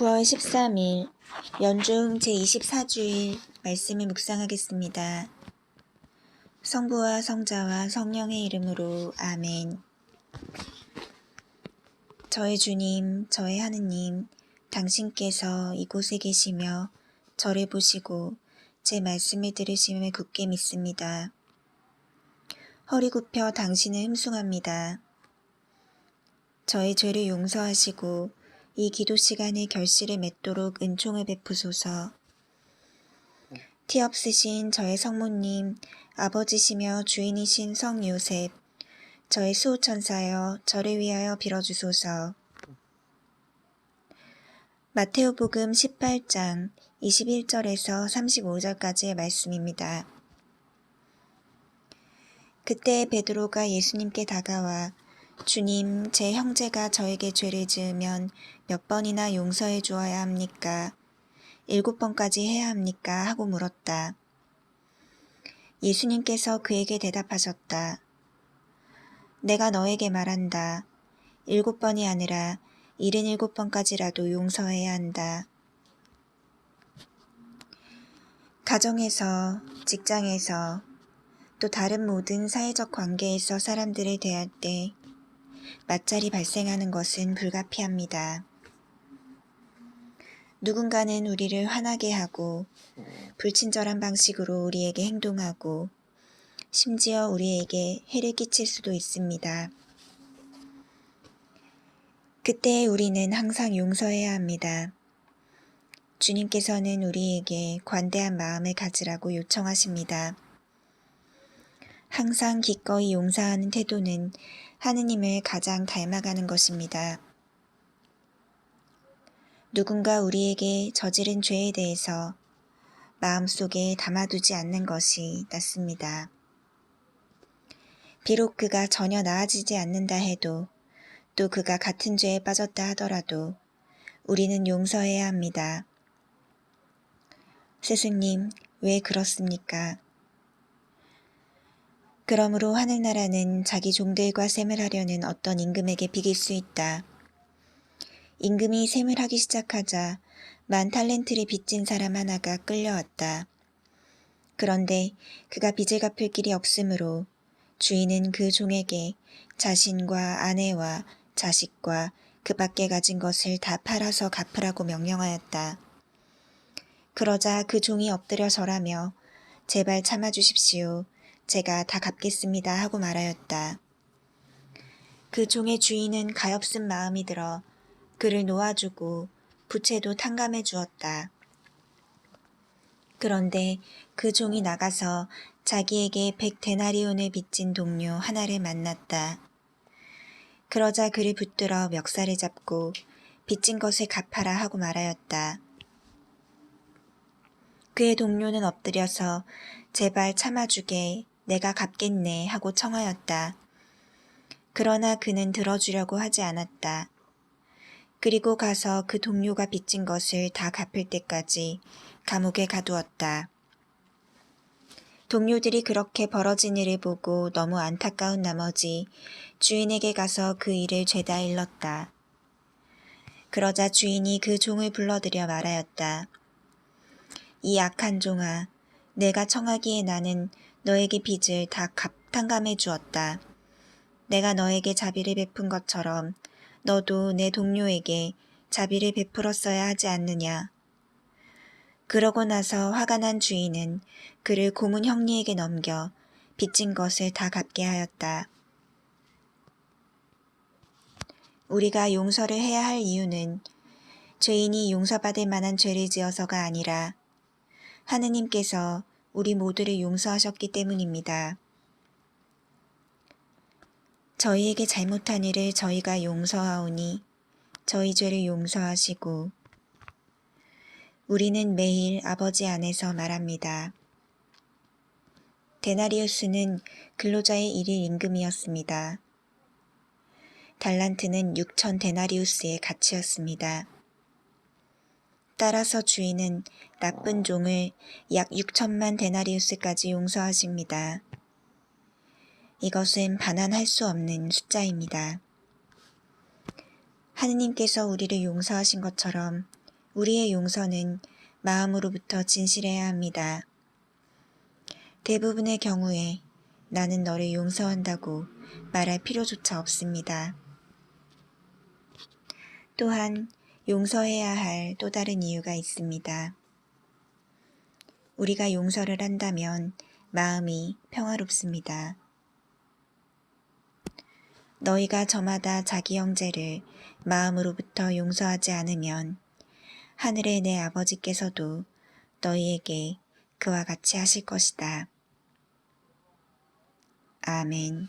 9월 13일 연중 제24주일 말씀을 묵상하겠습니다. 성부와 성자와 성령의 이름으로 아멘. 저의 주님, 저의 하느님, 당신께서 이곳에 계시며 저를 보시고 제 말씀을 들으심을 굳게 믿습니다. 허리 굽혀 당신을 흠숭합니다. 저의 죄를 용서하시고 이 기도 시간에 결실을 맺도록 은총을 베푸소서. 티 없으신 저의 성모님, 아버지시며 주인이신 성 요셉, 저의 수호천사여 저를 위하여 빌어주소서. 마테오복음 18장 21절에서 35절까지의 말씀입니다. 그때 베드로가 예수님께 다가와 주님, 제 형제가 저에게 죄를 지으면 몇 번이나 용서해 주어야 합니까? 일곱 번까지 해야 합니까? 하고 물었다. 예수님께서 그에게 대답하셨다. 내가 너에게 말한다. 일곱 번이 아니라 일흔일곱 번까지라도 용서해야 한다. 가정에서, 직장에서, 또 다른 모든 사회적 관계에서 사람들을 대할 때 맞자리 발생하는 것은 불가피합니다. 누군가는 우리를 화나게 하고 불친절한 방식으로 우리에게 행동하고 심지어 우리에게 해를 끼칠 수도 있습니다. 그때 우리는 항상 용서해야 합니다. 주님께서는 우리에게 관대한 마음을 가지라고 요청하십니다. 항상 기꺼이 용서하는 태도는 하느님을 가장 닮아가는 것입니다. 누군가 우리에게 저지른 죄에 대해서 마음속에 담아두지 않는 것이 낫습니다. 비록 그가 전혀 나아지지 않는다 해도 또 그가 같은 죄에 빠졌다 하더라도 우리는 용서해야 합니다. 스승님, 왜 그렇습니까? 그러므로 하늘나라는 자기 종들과 셈을 하려는 어떤 임금에게 비길 수 있다. 임금이 셈을 하기 시작하자 만 탈렌트를 빚진 사람 하나가 끌려왔다. 그런데 그가 빚을 갚을 길이 없으므로 주인은 그 종에게 자신과 아내와 자식과 그 밖에 가진 것을 다 팔아서 갚으라고 명령하였다. 그러자 그 종이 엎드려 절하며 제발 참아주십시오. 제가 다 갚겠습니다 하고 말하였다. 그 종의 주인은 가엾은 마음이 들어 그를 놓아주고 부채도 탕감해 주었다. 그런데 그 종이 나가서 자기에게 백 데나리온을 빚진 동료 하나를 만났다. 그러자 그를 붙들어 멱살을 잡고 빚진 것을 갚아라 하고 말하였다. 그의 동료는 엎드려서 제발 참아주게 내가 갚겠네 하고 청하였다. 그러나 그는 들어주려고 하지 않았다. 그리고 가서 그 동료가 빚진 것을 다 갚을 때까지 감옥에 가두었다. 동료들이 그렇게 벌어진 일을 보고 너무 안타까운 나머지 주인에게 가서 그 일을 죄다 일렀다. 그러자 주인이 그 종을 불러들여 말하였다. 이 악한 종아, 내가 청하기에 나는 너에게 빚을 다 탕감해 주었다. 내가 너에게 자비를 베푼 것처럼 너도 내 동료에게 자비를 베풀었어야 하지 않느냐. 그러고 나서 화가 난 주인은 그를 고문 형리에게 넘겨 빚진 것을 다 갚게 하였다. 우리가 용서를 해야 할 이유는 죄인이 용서받을 만한 죄를 지어서가 아니라 하느님께서 우리 모두를 용서하셨기 때문입니다. 저희에게 잘못한 일을 저희가 용서하오니 저희 죄를 용서하시고 우리는 매일 아버지 안에서 말합니다. 데나리우스는 근로자의 일일 임금이었습니다. 달란트는 6천 데나리우스의 가치였습니다. 따라서 주인은 나쁜 종을 약 6천만 데나리우스까지 용서하십니다. 이것은 반환할 수 없는 숫자입니다. 하느님께서 우리를 용서하신 것처럼 우리의 용서는 마음으로부터 진실해야 합니다. 대부분의 경우에 나는 너를 용서한다고 말할 필요조차 없습니다. 또한 용서해야 할 또 다른 이유가 있습니다. 우리가 용서를 한다면 마음이 평화롭습니다. 너희가 저마다 자기 형제를 마음으로부터 용서하지 않으면 하늘의 내 아버지께서도 너희에게 그와 같이 하실 것이다. 아멘.